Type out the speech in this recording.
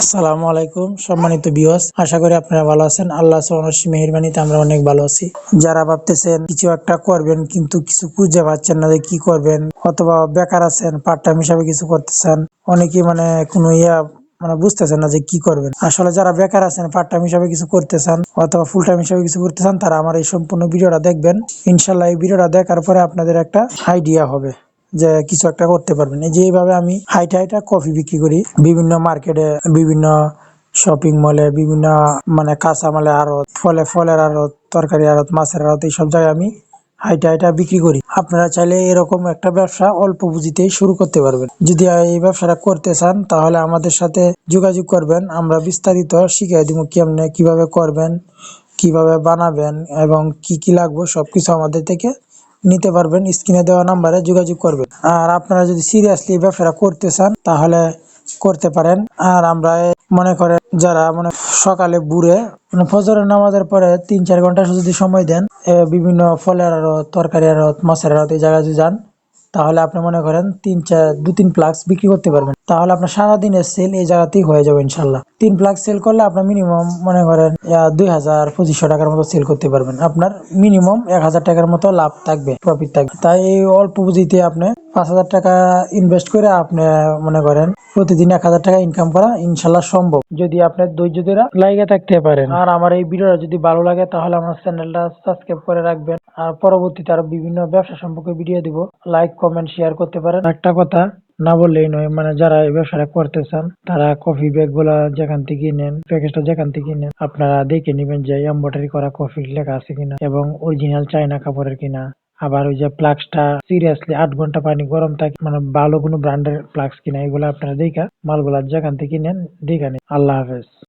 আসসালামু আলাইকুম, সম্মানিত বিয়স আশা করি আপনারা ভালো আছেন। আল্লাহ মেহরবানিতে আমরা অনেক ভালো আছি। যারা ভাবতেছেন কিছু একটা করবেন কিন্তু কিছু খুঁজে পাচ্ছেন না যে কি করবেন, অথবা বেকার আছেন পার্ট টাইম হিসাবে কিছু করতেছেন, অনেকেই মানে কোনো ইয়া মানে বুঝতেছেন না যে কি করবেন। আসলে যারা বেকার আছেন পার্ট টাইম হিসাবে কিছু করতে চান অথবা ফুল টাইম হিসাবে কিছু করতে চান তারা আমার এই সম্পূর্ণ ভিডিওটা দেখবেন। ইনশাল্লাহ এই ভিডিওটা দেখার পরে আপনাদের একটা আইডিয়া হবে। যে কিছু একটা করতে পারবেন। এই যে এইভাবে আমি হাইটা হাইটা কফি বিক্রি করি। বিভিন্ন মার্কেটে, বিভিন্ন শপিং মলে বিভিন্ন মানে কাঁচামালের আড়ত, ফলে ফলের আড়ত তরকারি আড়ত, মাছের আড়ত, এইসব জায়গায় আমি হাইটা হাইটা বিক্রি করি। আপনারা চাইলে এরকম একটা ব্যবসা অল্প পুঁজিতেই শুরু করতে পারবেন। যদি এই ব্যবসাটা করতে চান, তাহলে আমাদের সাথে যোগাযোগ করবেন। আমরা বিস্তারিত শিখিয়ে দিব কেমনে, কীভাবে করবেন, কীভাবে বানাবেন এবং কি কি লাগবে, সবকিছু আমাদের থেকে নিতে পারবেন, স্ক্রিনে দেওয়া নাম্বারে যোগাযোগ করবেন। আর আপনারা যদি সিরিয়াসলি ব্যবসাটা করতে চান, তাহলে করতে পারেন। আর আমরা মনে করেন যারা মানে সকালে বুড়ে মানে ফজরের নামাজের পরে তিন চার ঘণ্টা যদি সময় দেন বিভিন্ন ফলের আরত তরকারি আরত মাছের আড়ত, এই জায়গায় যদি যান তাহলে আপনি মনে করেন তিন চার, দু তিন প্লাক্স বিক্রি করতে পারবেন। তাহলে আপনার সারাদিনের সেল এই জায়গাতেই হয়ে যাবে ইনশাল্লাহ তিন প্লাক্স সেল করলে আপনার মিনিমাম মনে করেন দুই হাজার পঁচিশশো টাকার মতো সেল করতে পারবেন। আপনার মিনিমাম এক হাজার টাকার মতো লাভ থাকবে প্রফিট থাকবে। তাই এই অল্প পুঁজিতে আপনি পাঁচ হাজার টাকা ইনভেস্ট করে আপনি মনে করেন প্রতিদিন এক হাজার টাকা ইনকাম করা ইনশাল্লাহ সম্ভব। যদি আপনার ধৈর্য ধরে লাইগে থাকতে পারেন। আর আমার এই ভিডিওটা যদি ভালো লাগে তাহলে আমার চ্যানেলটা সাবস্ক্রাইব করে রাখবেন। আর পরবর্তীতে আরও বিভিন্ন ব্যবসা সম্পর্কে ভিডিও দিব। লাইক কমেন্ট শেয়ার করতে পারেন। একটা কথা, না বললেই নয় মানে যারা এই ব্যবসাটা করতে চান, তারা কফি ব্যাগগুলা যেখান থেকে নেন প্যাকেজটা যেখান থেকে নেন, আপনারা দেখে নেবেন যে এম্বয়ডারি করা কফি লেখা আছে কিনা এবং অরিজিনাল চায়না কাপড়ের কিনা। আবার ওই যে প্লাক্সটা সিরিয়াসলি আট ঘণ্টা পানি গরম থাকে মানে ভালো কোনো ব্র্যান্ডের প্লাক্স কিনা, এগুলো আপনারা দেখা, মালগুলা যেখান থেকে নেন, দেখা নেন। আল্লাহ হাফেজ।